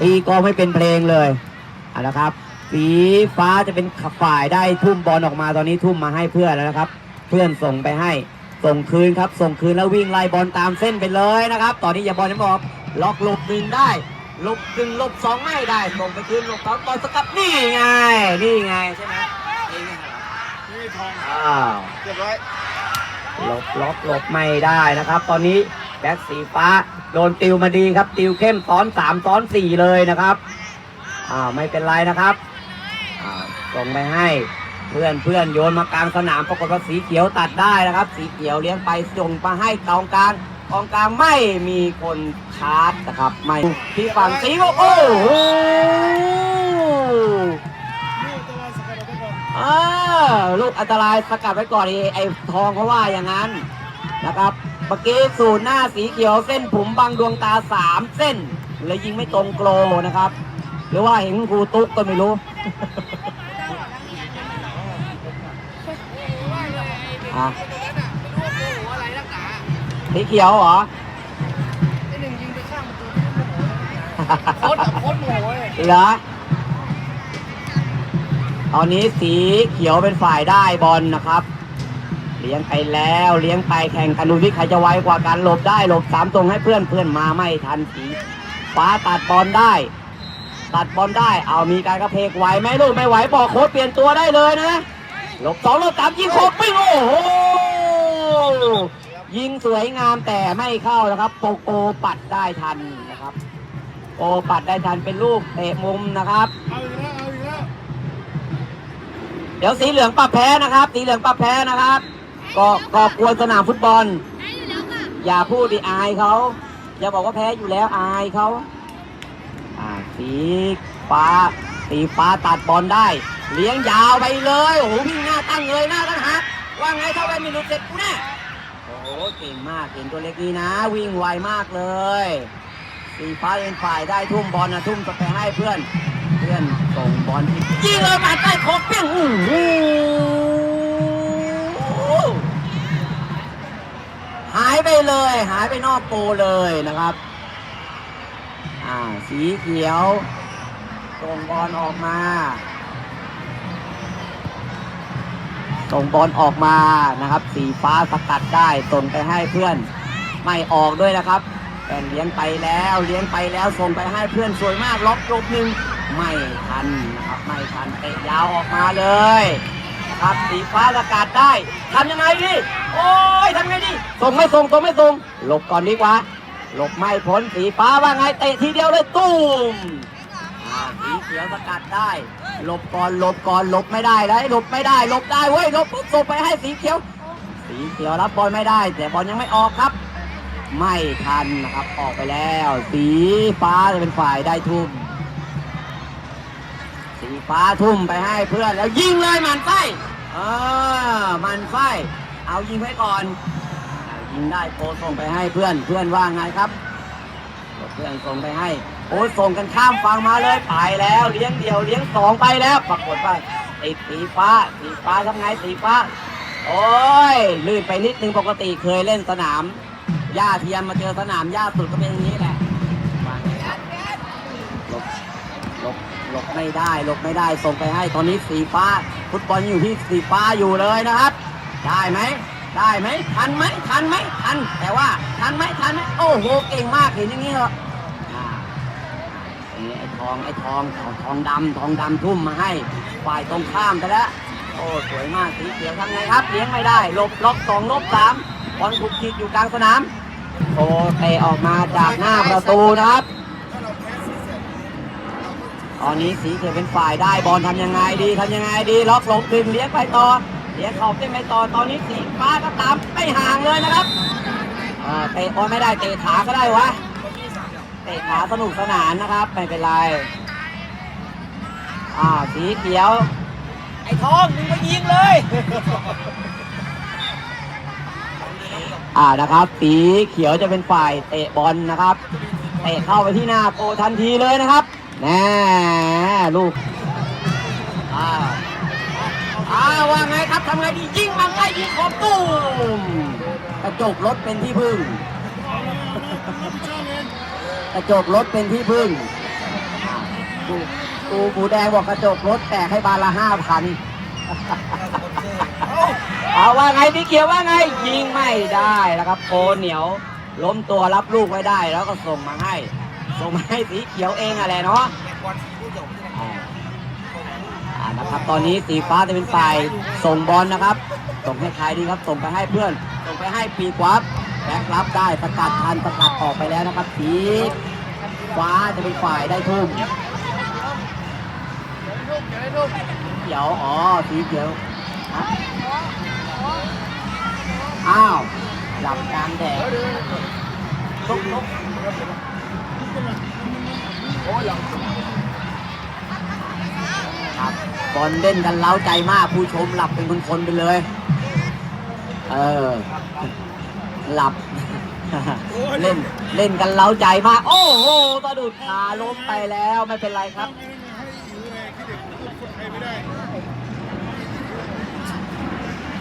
ตีกลองไม่เป็นเพลงเลยเอาละครับสีฟ้าจะเป็นฝ่ายได้ทุ่มบอลออกมาตอนนี้ทุ่มมาให้เพื่อนแล้วนะครับ เพื่อนส่งไปให้ส่งคืนครับ ส่งคืนแล้ววิ่งไล่บอลตามเส้นไปเลยนะครับ ตอนนี้อย่าบอลยังบอกล็อกหลบหนึ่งได้หลบหนึ่งหลบสองไม่ได้ส่งไปคืนหลบสองบอลสกัดนี่ไงนี่ไงใช่ไหมนี่ไงครับนี่ทองอ้าวเรียบร้อยหลบล็อกหลบไม่ได้นะครับ ตอนนี้ แบ็คสีฟ้า โดนติวมาดีครับ ติวเข้มซ้อนสามซ้อนสี่เลยนะครับอ่าไม่เป็นไรนะครับอ่าส่งไปให้เพื่อนเพื่อนโยนมากลางสนามปรากฏว่าสีเขียวตัดได้นะครับ สีเขียวเลี้ยงไปส่งมาให้กองกลางกองกลางไม่มีคนชาร์จนะครับไม่ที่ฝั่งสีโอ้โหเออลูกอันตรายสกัดไว้ก่อนไอ้ไอทองเขาว่าอย่างนั้นนะครับ มื่อกี้สูตรหน้าสีเขียวเส้นผมบางดวงตาสามเส้นเลยยิงไม่ตรงโกลนะครับ หรือว่าเห็นครูตุ๊กก็ไม่รู้อะสีเขียวเหรอไอ้หนึ่งยิงไปข้างประตูโคตรโคตรโมโหเลยเหรอตอนนี้สีเขียวเป็นฝ่ายได้บอลนะครับเลี้ยงไปแล้วเลี้ยงไปแข่งกันดูที่ใครจะไวกว่ากันหลบได้หลบสามตรงให้เพื่อนเพื่อนมาไม่ทันสีฟ้าตัดบอลได้ ตัดบอลได้ เอามีการกระเพกไหวไหมลูกไม่ไหวบอกโค้ชเปลี่ยนตัวได้เลยนะหลบสองหลบสามยิงโคกปิ้งโอ้โหยิงสวยงามแต่ไม่เข้านะครับโปโกปัดได้ทันนะครับโปปัดได้ทันเป็นลูกเตะมุมนะครับเอาอีกแล้วเอาอีกแล้วเดี๋ยวสีเหลืองปรับแพ้นะครับ สีเหลืองปรับแพ้นะครับ ก็ก็กวนสนามฟุตบอล อย่าพูดดิอายเขาอย่าบอกว่าแพ้อยู่แล้วอายเขาอ่าสีฟ้าสีฟ้าตัดบอลได้ เลี้ยงยาวไปเลยโอ้โหวิ่งหน้าตั้งเลยหน้าตั้งหักว่าไงถ้าแวนมินุเสร็จกูแน่โอ้โหเก่งมากเก่งตัวเล็กนี้นะ วิ่งไวมากเลยสีฟ้าเป็นฝ่ายได้ทุ่มบอลนะทุ่มไปให้เพื่อน เพื่อนส่งบอลที่ยิงเลยมาใต้โคกเปี้ยงโอ้โหายไปเลย หายไปนอกโกเลยนะครับ อ่า สีเขียวส่งบอลออกมาส่งบอลออกมานะครับ สีฟ้าสกัดได้ส่งไปให้เพื่อนไม่ออกด้วยนะครับแต่เลี้ยงไปแล้วเลี้ยงไปแล้วส่งไปให้เพื่อนสวยมากล็อกลบหนึ่งไม่ทันนะครับไม่ทันเตะยาวออกมาเลย ครับสีฟ้าสกัดได้ทำยังไงดี โอ้ยทำไงดี ส่งไม่ส่งส่งไม่ส่ง หลบก่อนดีกว่า หลบไม่พ้นสีฟ้าว่าไงเตะทีเดียวเลยตุ้มสีเขียวสกัดได้ หลบก่อนหลบก่อนหลบไม่ได้เลยหลบไม่ได้ หลบได้เว้ยหลบปุ๊บส่งไปให้สีเขียว สีเขียวรับบอลไม่ได้ แต่บอลยังไม่ออกครับ ไม่ทันนะครับออกไปแล้ว สีฟ้าจะเป็นฝ่ายได้ทุ่มสีฟ้าทุ่มไปให้เพื่อนแล้วยิงเลยมันไส้ ออมันไส้เอายิงไว้ก่อนอ่ายิงได้โกส่งไปให้เพื่อน เพื่อนว่าไงครับ เพื่อนส่งไปให้ โอ้ส่งกันข้ามฝั่งมาเลย ไปแล้ว เลี้ยงเดี่ยว เลี้ยงสองไปแล้ว ปรากฏว่าติดสีฟ้า สีฟ้าทำไง สีฟ้า โอ้ย ลื่นไปนิดนึงปกติเคยเล่นสนาม หญ้าเทียมมาเจอสนามหญ้าสุดก็เป็นอย่างนี้แหละว่าไงครับหลบหลบ หลบไม่ได้หลบไม่ได้ส่งไปให้ตอนนี้สีฟ้า ฟุตบอลอยู่ที่สีฟ้าอยู่เลยนะครับ ได้ไหมได้ไหมทันไหมทันไหมทัน แต่ว่าทันไหมทันไหมโอ้โหเก่งมากเห็นอย่างนี้เหรอไอ้ทองไอ้ทองทองทองดำทองดำทุ่มมาให้ฝ่ายตรงข้ามไปแล้วโอ้สวยมากสีเขียวทำไงครับเลี้ยงไม่ได้ลบล็อกสองลบสามบอลถูกขีดอยู่กลางสนามโอ้เตะออกมาจากหน้าประตูนะครับ ตอนนี้สีเขียวเป็นฝ่ายได้บอลทำยังไงดีทำยังไงดีล็อกลบดึงเลี้ยงไปต่อเลี้ยงขอบเส้นไปต่อตอนนี้สีฟ้าก็ตามไม่ห่างเลยนะครับเตะบอลไม่ได้เตะขาก็ได้วะเตะขาสนุกสนานนะครับไม่เป็นไรอ่าสีเขียว ไอ้ทองมึงไปยิงเลยอ่านะครับ สีเขียวจะเป็นฝ่ายเตะบอลนะครับเตะเข้าไปที่หน้าโกทันทีเลยนะครับ แน่ลูกอ่าอ่าว่าไงครับทำไงดียิงมันได้ยิงขอบตุ้มกระจกรถเป็นที่พึ่ง กระจกรถเป็นที่พึ่งกูหมูแดงบอกกระจกรถแตกให้บานละห้าพันเอาว่าไงพี่เขียวว่าไง ยิงไม่ได้แล้วครับโคเหนียว ล้มตัวรับลูกไว้ได้แล้วก็ส่งมาให้ ส่งมาให้สีเขียวเองอะไรเนาะนะครับตอนนี้สีฟ้าจะเป็นฝ่ายส่งบอลนะครับ ส่งให้ใครดีครับ ส่งไปให้เพื่อน ส่งไปให้ปีกวับแบ็ครับได้สกัดทันสกัดออกไปแล้วนะครับ สีฟ้าจะเป็นฝ่ายได้ทุ่มลูกเขียวอ๋อสีเขียวอ้าวหลับกลางแดดลุกลุก ครับบอลเล่นกันเล้าใจมากผู้ชมหลับเป็นคนๆไปเลย เออ หลับ เล่นเล่นกันเล้าใจมาก โอ้โหสะดุดขาล้มไปแล้วไม่เป็นไรครับ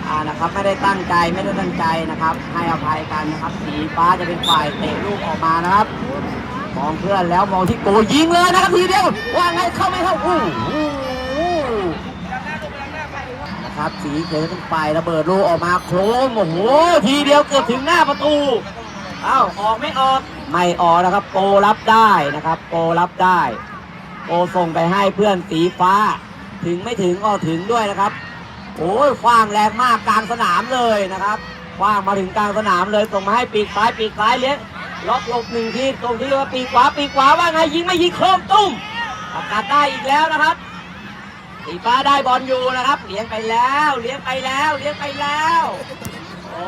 อ่านะครับไม่ได้ตั้งใจไม่ได้ตั้งใจนะครับ ให้อภัยกันนะครับ สีฟ้าจะเป็นฝ่ายเตะลูกออกมานะครับ มองเพื่อนแล้วมองที่โกยิงเลยนะครับทีเดียวว่าไงเข้าไม่เข้าอู้หูนะครับสีเขียวจะเป็นฝ่ายระเบิดลูกออกมาโครมโอ้โหทีเดียวเกือบถึงหน้าประตูเอ้าออกไม่ออกไม่ออกนะครับโกรับได้นะครับโกรับได้โกส่งไปให้เพื่อนสีฟ้า ถึงไม่ถึงก็ถึงด้วยนะครับโอ้ยคว้างแรงมากกลางสนามเลยนะครับคว้างมาถึงกลางสนามเลยส่งมาให้ปีกซ้ายปีกซ้ายเลี้ยง ล็อกหลบหนึ่งทีตรงที่ว่าปีกขวาปีกขวาว่าไงยิงไม่ยิงโครมตุ้มประกาศได้อีกแล้วนะครับสีฟ้าได้บอลอยู่นะครับ เลี้ยงไปแล้ว เลี้ยงไปแล้ว เลี้ยงไปแล้ว โอ้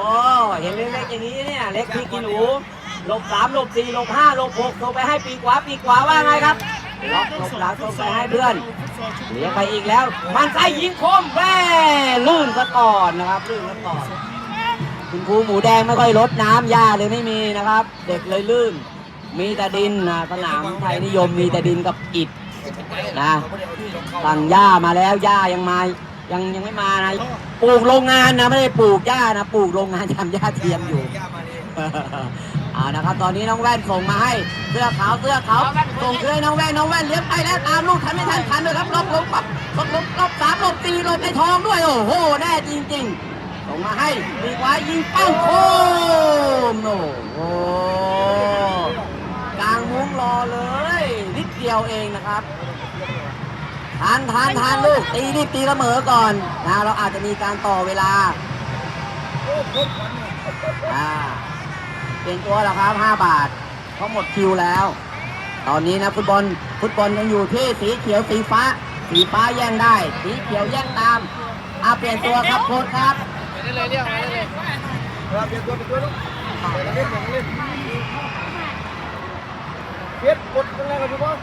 เห็นเล็กๆอย่างนี้เนี่ย เล็กพี่กินหนูหลบสามหลบสี่หลบห้าหลบหกส่งไปให้ปีกขวาปีกขวาว่าไงครับล็อกหลบหลังส่งไปให้เพื่อนเลี้ยงไปอีกแล้ว มันใส่ยิงคมแม่ลื่นซะก่อนนะครับลื่นซะก่อน คุณครูหมูแดงไม่ค่อยลดน้ำหญ้าเลยไม่มีนะครับ เด็กเลยลื่น มีแต่ดินนะสนามไทยนิยมมีแต่ดินกับอิฐนะสั่งหญ้ามาแล้วหญ้ายังมายังยังไม่มานะปลูกโรงงานนะไม่ได้ปลูกหญ้านะปลูกโรงงานทำหญ้าเทียมอยู่เอานะครับ ตอนนี้น้องแว่นส่งมาให้เสื้อขาวเสื้อขาวส่งเสื้อให้น้องแว่นน้องแว่นเลี้ยงไปแล้วตามลูกทันไม่ทันทันเลยครับลบลบปับลบลบลบสามลบสี่ลบในทองด้วยโอ้โหแน่จริง ๆ ส่งมาให้ปีกไว้ยิงปั้งโคมโอ้โหกลางมุ้งรอเลย นิดเดียวเองนะครับทานทานทานลูกตีรีบตีเสมอก่อนนะเราอาจจะมีการต่อเวลาเปลี่ยนตัวแล้วครับ 5 บาทเพราหมดคิวแล้ว ตอนนี้นะฟุตบอลฟุตบอลยังอยู่ที่สีเขียวสีฟ้า สีฟ้าแย่งได้ สีเขียวแย่งตามอาเปลี่ยนตัวครับโค้ชครับ ไปได้เลยเรียกมาได้เลยเราเปลี่ยนตัวเป็นตัวลูกเดี๋ยวเราเล่นเดี๋ยวเราเล่นเพียรกดตรงแรกกันพี่บอล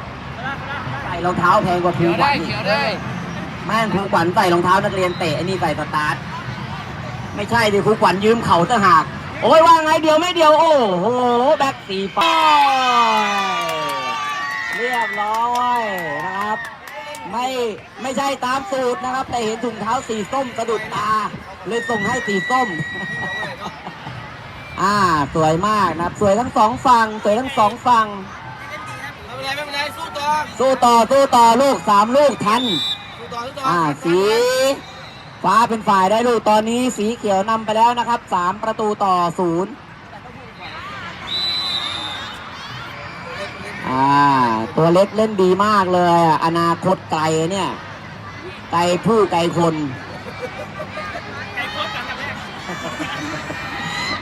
ใส่รองเท้าแพงกว่าครูเขียวขวัได้ญอีเขีกยวได้แม่งครูขวัญใส่รองเท้านักเรียนเตะไอ้นี่ใส่สตาร์ทไม่ใช่ดิครูขวัญยืมเข่าตะหาก โอ้ยว่าไงเดียวไม่เดียว โอ้โหแบ็คสีฟ้าเรียบร้อยนะครับ ไม่ไม่ใช่ตามสูตรนะครับ แต่เห็นถุงเท้าสีส้มสะดุดตา เลยส่งให้สีส้ม อ่า สวยมากนะครับ สวยทั้งสองฝั่งสวยทั้งสองฝั่งไม่เป็นไรไม่เป็นไรสู้ต่อสู้ต่อสู้ต่อลูกสามลูกทัน สู้ต่อสู้ต่ออ่า สี ฟ้าเป็นฝ่ายได้ลูกตอนนี้สีเขียวนำไปแล้วนะครับสามประตูต่อศูนย์ อ่า ตัวเล็กเล่นดีมากเลย อนาคตไกลเนี่ย ไกลผู้ไกลคน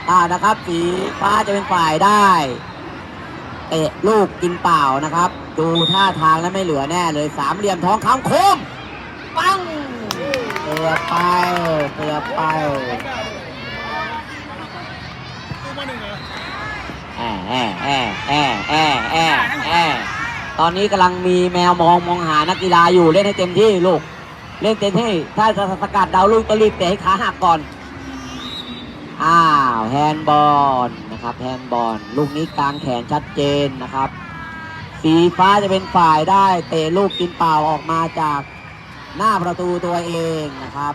อ่านะครับ สีฟ้าจะเป็นฝ่ายได้เตะลูกกินเปล่านะครับ ดูท่าทางแล้วไม่เหลือแน่เลยสามเหลี่ยมทองคำโคม ปังเกือบไปเกือบไปแอะแอะแอะแอะแอะแอะแอะ ตอนนี้กำลังมีแมวมองมองหานักกีฬาอยู่เล่นให้เต็มที่ลูก เล่นเต็มที่ ถ้าจะสกัดดาวลูกก็รีบเตะให้ขาหักก่อน อ้าวแฮนด์บอลนะครับแฮนด์บอลลูกนี้กลางแขนชัดเจนนะครับ สีฟ้าจะเป็นฝ่ายได้เตะลูกกินเปล่าออกมาจากหน้าประตูตัวเองนะครับ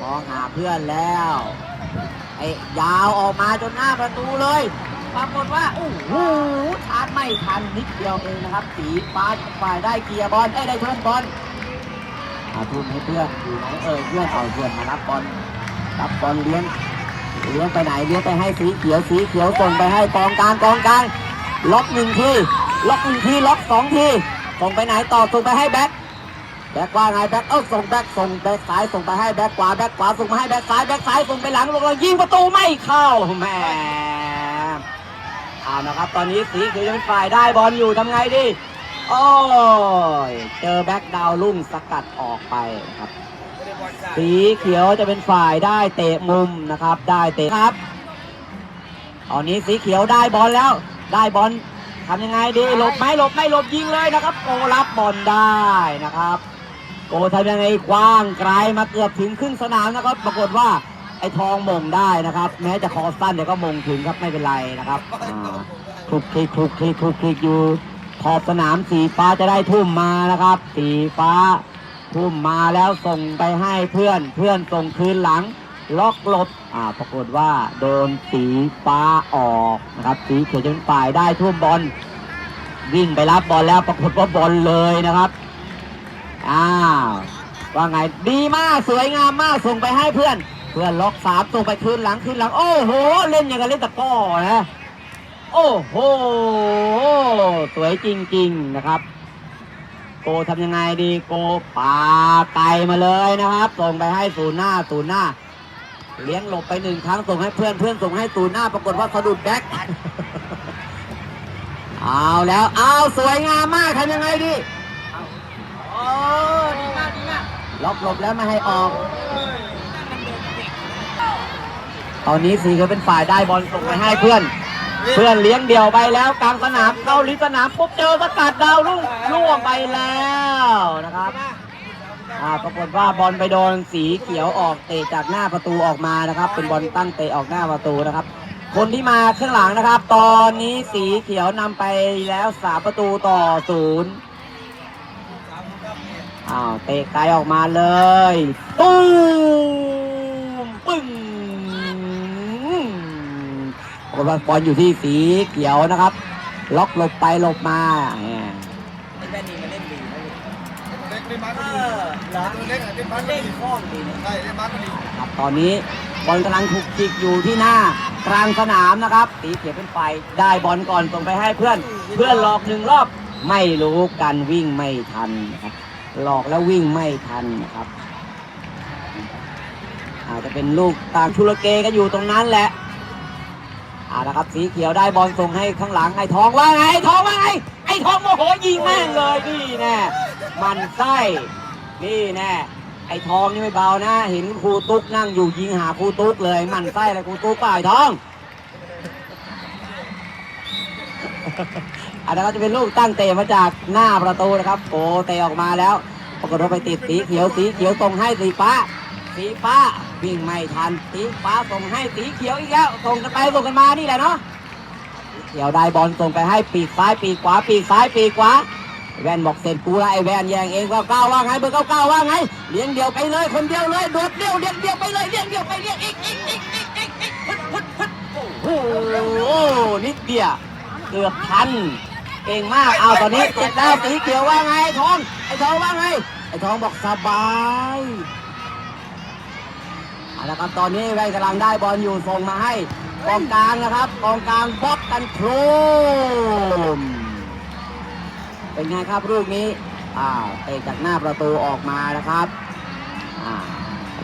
มองหาเพื่อนแล้ว ไอ้ยาวออกมาจนหน้าประตูเลย ปรากฏว่าโอ้โหชาร์จไม่ทันนิดเดียวเองนะครับ สีฟ้าฝ่ายได้เกียร์บอลได้ยได้เทิร์นบอลอาทุ่มให้เพื่อนอยู่ไหนเอ่ยเพื่อนเอาเพื่อนมารับบอลรับบอลเลี้ยงเลี้ยงไปไหนเลี้ยงไปให้สีเขียวสีเขียวส่งไปให้กองกลางกองกลางล็อกหนึ่งทีล็อกหนึ่งทีล็อกสองทีส่งไปไหนต่อส่งไปให้แบ็ค แบ็กว่าไงแบ็กเอ้าส่งแบ็กส่งแบ็กซ้ายส่งไปให้แบ็กขวาแบ็กขวาส่งมาให้แบ็กซ้ายแบ็กซ้ายส่งไปหลังลงแล้วยิงประตูไม่เข้าแม่เอานะครับตอนนี้สีเขียวยังเป็นฝ่ายได้บอลอยู่ทำไงดีโอ้ยเจอแบ็กดาวลุ่งสกัดออกไปครับ สีเขียวจะเป็นฝ่ายได้เตะมุมนะครับ ได้เตะครับ ตอนนี้สีเขียวได้บอลแล้ว ได้บอลทำยังไงดีหลบไหมหลบไม่หลบยิงเลยนะครับโกรับบอลได้นะครับ โกทำยังไงกว้างไกลมาเกือบถึงครึ่งสนามนะครับ ปรากฏว่าไอ้ทองมงได้นะครับ แม้จะคอสั้นแต่ก็มงถึงครับไม่เป็นไรนะครับอ่าคลุกคลิกคลุกคลิกคลุกคลิกอยู่ขอบสนามสีฟ้าจะได้ทุ่มมานะครับ สีฟ้าทุ่มมาแล้วส่งไปให้เพื่อนเพื่อนส่งคืนหลัง ล็อกหลบอ่าปรากฏว่าโดนสีฟ้าออกนะครับสีเขียวจะเป็นฝ่ายได้ทุ่มบอลวิ่งไปรับบอลแล้วปรากฏว่าบอลเลยนะครับ อ้าวว่าไงดีมากสวยงามมากส่งไปให้เพื่อน เพื่อนล็อกสามส่งไปคืนหลังคืนหลัง โอ้โห เล่นอย่างกับเล่นตะก้อนะโอ้โหสวยจริง ๆนะครับ โกทำยังไงดีโกปาไกลมาเลยนะครับ ส่งไปให้ศูนย์หน้าศูนย์หน้า เลี้ยงหลบไปหนึ่งครั้งส่งให้เพื่อนเพื่อนส่งให้ศูนย์หน้า ปรากฏว่าสะดุดแบ็คเอาแล้วเอาสวยงามมากทำยังไงดี โอ้ดีมากดีมากล็อกหลบแล้วไม่ให้ออก ตอนนี้สีก็เป็นฝ่ายได้บอลส่งไปให้เพื่อน เพื่อนเลี้ยงเดี่ยวไปแล้วกลางสนามเข้าลิสนามปุ๊บเจอสกัดดาวรุ่งล่วงไปแล้วนะครับอ่าปรากฏว่าบอลไปโดนสีเขียวออกเตะจากหน้าประตูออกมานะครับ เป็นบอลตั้งเตะออกหน้าประตูนะครับ คนที่มาข้างหลังนะครับ ตอนนี้สีเขียวนำไปแล้วสามประตูต่อศูนย์ อ้าวเตะไกลออกมาเลยตู้มปึ้งปรากฏว่าบอลอยู่ที่สีเขียวนะครับ ล็อกหลบไปหลบมาไอ้แบนนี่มันเล่นดีเล็กเล่นมาก็ดีเล็กอะเล่นมาก็เล่นดีคล่อดีเนี่ยใช่เล่นมาก็ดีครับตอนนี้บอลกำลังถูกจิกอยู่ที่หน้ากลางสนามนะครับ สีเขียวเป็นไฟได้บอลก่อนส่งไปให้เพื่อน เพื่อนหลอกหนึ่งรอบไม่รู้กันวิ่งไม่ทันนะครับ หลอกแล้ววิ่งไม่ทันนะครับ อาจจะเป็นลูกต่ามชุลเกกันอยู่ตรงนั้นแหละอานะครับสีเขียวได้บอลส่งให้ข้างหลังไอ้ทองว่าไงไอ้ทองว่าไงไอ้ทองโมโหยิงแม่งเลยนี่แน่มันไส้นี่แน่ไอ้ทองนี่ไม่เบานะ เห็นครูตุ๊กนั่งอยู่ยิงหาครูตุ๊กเลย มันไส้อะไรครูตุ๊กเปล่าไอ้ทอง อันนั้นก็จะเป็นลูกตั้งเตะมาจากหน้าประตูนะครับโกเตะออกมาแล้วปรากฏว่าไปติดสีเขียวสีเขียวส่งให้สีฟ้า สีฟ้าวิ่งไม่ทันสีฟ้าส่งให้สีเขียวอีกแล้วส่งกันไปส่งกันมานี่แหละเนาะเขียวได้บอลส่งไปให้ปีกซ้ายปีกขวาปีกซ้ายปีกขวาแวนบอกเสร็จกูละไอแวนแยงเองก็ก้าวว่าไงเบอร์เก้าเก้าว่าไงเลี้ยงเดียวไปเลยคนเดียวเลยโดดเดียวเลี้ยงเดียวไปเลยเลี้ยงเดียวไปเลี้ยงอีกอีกอีกอีกอีกอีกฮึดฮึดฮึดโอ้โหนิดเดียวเกือบทัน เก่งมาก เอาตอนนี้เสร็จแล้วสีเขียวว่าไงไอ้ทอง ไอ้ทองว่าไง ไอ้ทองบอกสบายเอาละครับตอนนี้แว่นกำลังได้บอลอยู่ส่งมาให้กองกลางนะครับกองกลางบล็อกกันโครมเป็นไงครับลูกนี้อ้าวเตะจากหน้าประตูออกมานะครับอ่า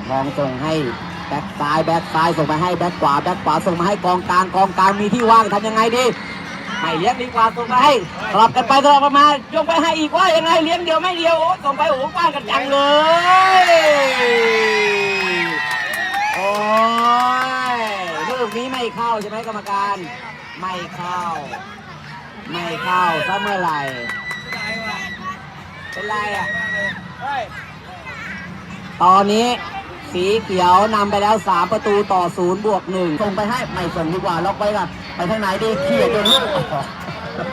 ทองส่งให้แบ็คซ้ายแบ็คซ้ายส่งมาให้แบ็คขวาแบ็คขวาส่งมาให้กองกลางกองกลางมีที่ว่างทำยังไงดี ไม่เลี้ยงดีกว่าส่งไปให้สลับกันไปสลับกันมาจงไปให้อีกว่ายังไงเลี้ยงเดียวไม่เดียวโอ้ส่งไปโอ้กว้างกันจังเลยโอ้ยลูกนี้ไม่เข้าใช่ไหมกรรมการ ไม่เข้า ไม่เข้าซะเมื่อไหร่เป็นไรอะตอนนี้สีเขียวนำไปแล้ว 3 ประตูต่อศูนย์บวกหนึ่งส่งไปให้ ไม่ส่งดีกว่า ล็อกไว้ก่อน ไปทางไหนดีเขี่ยจนลูก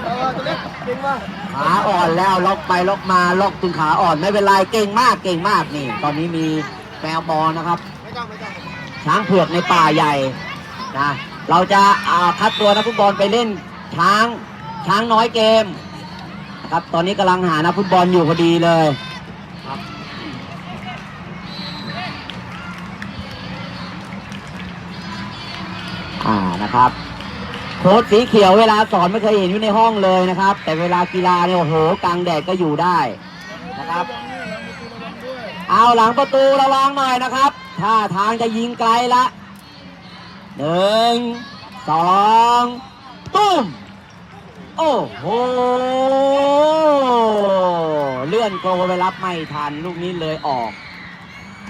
เออตัวเล็กเก่งมากขาอ่อนแล้วล็อกไปล็อกมาล็อกจนขาอ่อนไม่เป็นไรเก่งมากเก่งมากนี่ ตอนนี้มีแมวบอลนะครับไม่ต้องไม่ต้องช้างเผือกในป่าใหญ่นะเราจะอ่าคัดตัวนักฟุตบอลไปเล่นช้างช้างน้อยเกมนะครับตอนนี้กำลังหานักฟุตบอลอยู่พอดีเลยครับอ่านะครับ โค้ชสีเขียวเวลาสอนไม่เคยเห็นอยู่ในห้องเลยนะครับ แต่เวลากีฬาเนี่ยโอ้โหกลางแดดก็อยู่ได้นะครับ เอาหลังประตูระวังหน่อยนะครับท่าทางจะยิงไกลละหนึ่งสองตุ้มโอ้โหเลื่อนโกไปรับไม่ทันลูกนี้เลยออก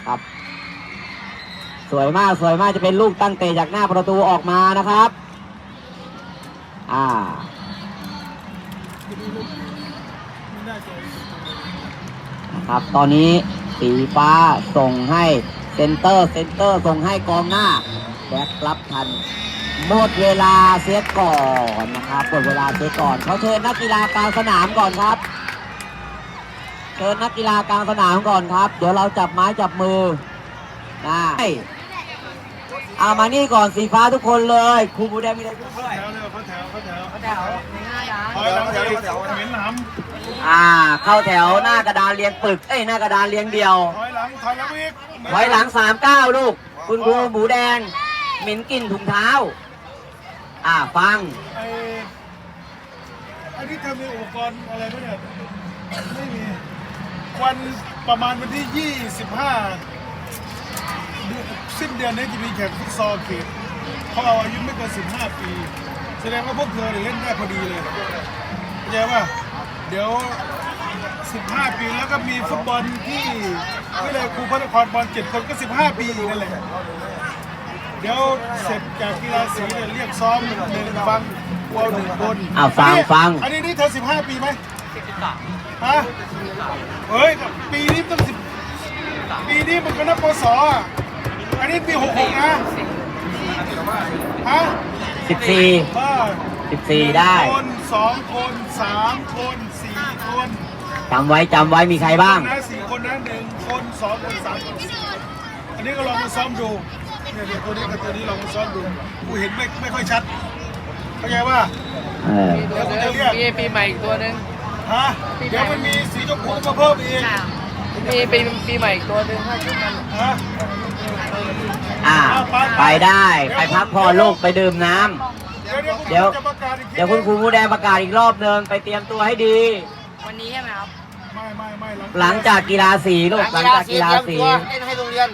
ครับ สวยมากสวยมากจะเป็นลูกตั้งเตะจากหน้าประตูออกมานะครับ อ่านะครับตอนนี้สีฟ้าส่งให้เซนเตอร์เซนเตอร์ส่งให้กองหน้าแบ็ครับทันหมดเวลาเสียก่อนนะครับหมดเวลาเสียก่อนเขาเชิญนักกีฬากลางสนามก่อนครับ เชิญนักกีฬากลางสนามก่อนครับ เดี๋ยวเราจับไม้จับมือนะ เอามานี่ก่อนสีฟ้าทุกคนเลยครูบูแดงมีอะไรพูดด้วยแถวเร็วเขาแถวเขาแถวแถวง่ายนะถอยหลังแถวแถวเหม็นหนอ่า เข้าแถวหน้ากระดานเรียงปึกเอ้ยหน้ากระดานเรียงเดียวำถอยหลังถอยหลังอีกถอยหลังสามเก้าลูก คุณครูหมูแดงเหม็นกลิ่นถุงเท้า อ่าฟัง ไอ้ไอ้นี่เธอมีอุปกรณ์อะไรไหมเนี่ยไม่มีวันประมาณวันที่ 25เดือน สิ้นเดือนนี้จะมีแข่งฟุตซอลเขตเขาเอาอายุไม่เกิน15 ปี แสดงว่าพวกเธอเนี่ยเล่นได้พอดีเลยเข้าใจป่ะเดี๋ยว 15 ปีแล้วก็มีฟุตบอลที่ที่เลยครูพระนครบอล7คนก็ 15 ปีอีกนั่นแหละเดี๋ยวเสร็จจากกีฬาสีเนี่ยเรียกซ้อมหนึ่งฟังวอลหนึ่งคนอ้าวฟังอันนี้ฟัง อันนี้นี่เธอ 15 ปีไหมฮะเฮ้ย ปีนี้ต้องสิบปีนี้มันก็นับปศอะ อันนี้ปี66นะฮะ14บ้า14ได้หนึ่งคนสองคนสามคนสี่คนจำไว้จำไว้มีใครบ้าง นะสี่คนนะหนึ่งคนสองคนสามคนสี่คนอันนี้ก็ลองมาซ้อมดูเนี่ยเดี๋ยวตัวนี้กับตัวนี้ลองมาซ้อมดูกูเห็นไม่ไม่ค่อยชัดเข้าใจว่าเออเดี๋ยวกูจะเรียกมีปีใหม่อีกตัวหนึงฮะเดี๋ยวมันมีสีชมพูมาเพิ่มอีกมีปีปีใหม่อีกตัวหนึงถ้าชุดมันฮะ อ่า ไปได้ ไปพักผ่อนลูกไปดื่มน้ำเดี๋ยวเดี๋ยว จะประกาศอีกทีเดี๋ยวคุณครูหมูแดงประกาศอีกรอบหนึ่งไปเตรียมตัวให้ดี วันนี้ใช่ไหมครับ ไม่ไม่ไม่หลังจากกีฬาสีลูกหลังจากกีฬาสี เล่นให้โรงเรียน